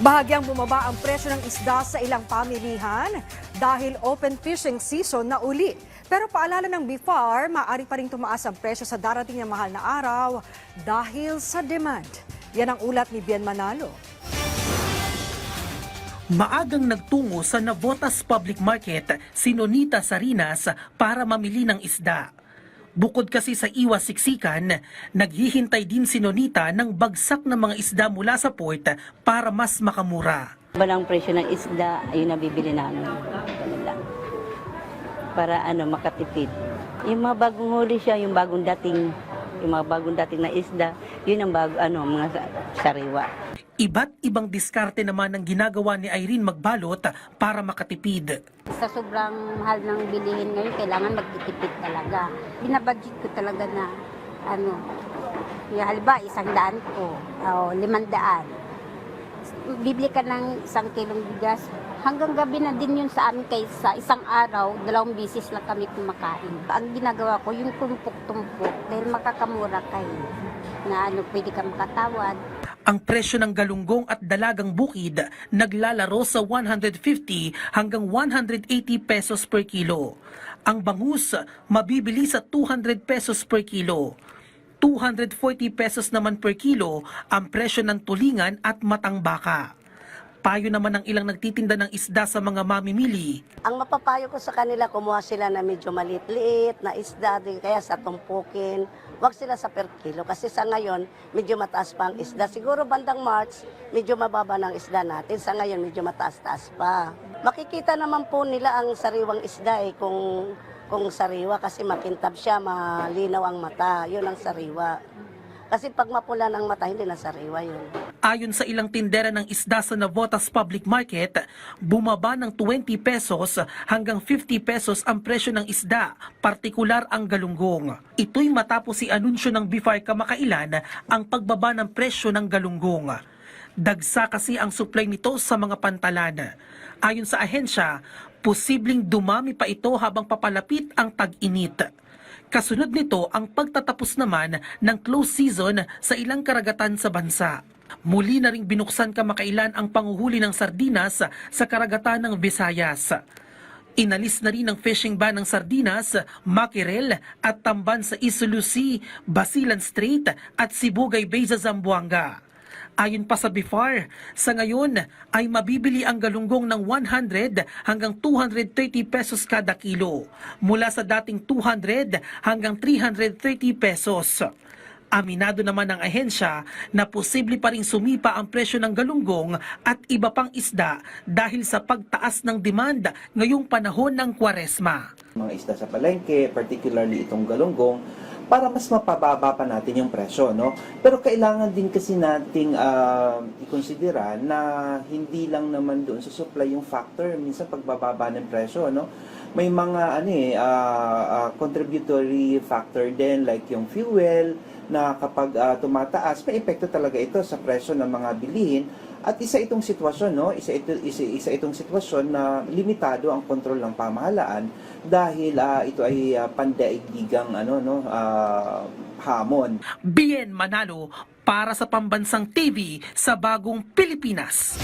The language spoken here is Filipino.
Bahagyang bumaba ang presyo ng isda sa ilang pamilihan dahil open fishing season na uli. Pero paalala ng BIFAR, maaari pa rin tumaas ang presyo sa darating na mahal na araw dahil sa demand. Yan ang ulat ni Bien Manalo. Maagang nagtungo sa Navotas Public Market si Nonita Sarinas para mamili ng isda. Bukod kasi sa iwas siksikan, naghihintay din si Nonita ng bagsak ng mga isda mula sa port para mas makamura. Ba ng presyo ng isda, ayun nabibili namin. Ganun lang. Para ano, makatipid. Yung mga bagong huli siya, yung bagong dating, yung mga bagong dating na isda, yun ang bago, ano, mga sa- sariwa. Iba't ibang diskarte naman ang ginagawa ni Irene Magbalot para makatipid. Sa sobrang mahal ng bilihin ngayon, kailangan magtitipid talaga. Binabudget ko talaga na, ano, yung halimbawa, isang daan ko, o limandaan. Bibili ka ng isang kilong bigas, hanggang gabi na din yun sa amin kaysa isang araw, dalawang bisis lang kami kumakain. Ang ginagawa ko, yung tumpok-tumpok, dahil makakamura kayo, na ano, pwede ka makatawad, Ang presyo ng galunggong at dalagang bukid naglalaro sa 150 hanggang 180 pesos per kilo. Ang bangus mabibili sa 200 pesos per kilo. 240 pesos naman per kilo ang presyo ng tulingan at matang baka. Payo naman ng ilang nagtitinda ng isda sa mga mamimili. Ang mapapayo ko sa kanila, kumuha sila na medyo maliit-liit na isda, kaya sa tumpukin. Huwag sila sa per kilo kasi sa ngayon, medyo mataas pa ang isda. Siguro bandang March, medyo mababa ng isda natin. Sa ngayon, medyo mataas-taas pa. Makikita naman po nila ang sariwang isda eh, kung, kung sariwa kasi makintab siya, malinaw ang mata. Yun ang sariwa. Kasi pag mapula ng mata, hindi na sariwa yun. Ayon sa ilang tindera ng isda sa Navotas Public Market, bumaba ng 20 pesos hanggang 50 pesos ang presyo ng isda, partikular ang galunggong. Ito'y matapos si anunsyo ng BIFAR kamakailan ang pagbaba ng presyo ng galunggong. Dagsa kasi ang supply nito sa mga pantalan. Ayon sa ahensya, posibleng dumami pa ito habang papalapit ang tag-init. Kasunod nito ang pagtatapos naman ng close season sa ilang karagatan sa bansa. Muli na ring binuksan kamakailan ang panguhuli ng sardinas sa karagatan ng Visayas. Inalis na rin ang fishing ban ng sardinas, mackerel at tamban sa Isulusi, Basilan Strait at Sibugay Bay sa Zamboanga. Ayon pa sa BIFAR, sa ngayon ay mabibili ang galunggong ng 100 hanggang 230 pesos kada kilo, mula sa dating 200 hanggang 330 pesos. Aminado naman ng ahensya na posible pa rin sumipa ang presyo ng galunggong at iba pang isda dahil sa pagtaas ng demand ngayong panahon ng kwaresma. mga isda sa palengke, particularly itong galunggong, para mas mapababa pa natin yung presyo, no? Pero kailangan din kasi nating ah, ikonsidera na hindi lang naman doon sa supply yung factor, minsan pagbababa ng presyo, no? May mga ano eh, ah, ah, contributory factor din like yung fuel na kapag ah, tumataas, may epekto talaga ito sa presyo ng mga bilihin at isa itong sitwasyon, no? Isa, ito, isa, isa itong sitwasyon na limitado ang kontrol ng pamahalaan dahil ah, ito ay uh, pandaigdigang ano, no, ah, hamon. Bien Manalo para sa Pambansang TV sa Bagong Pilipinas.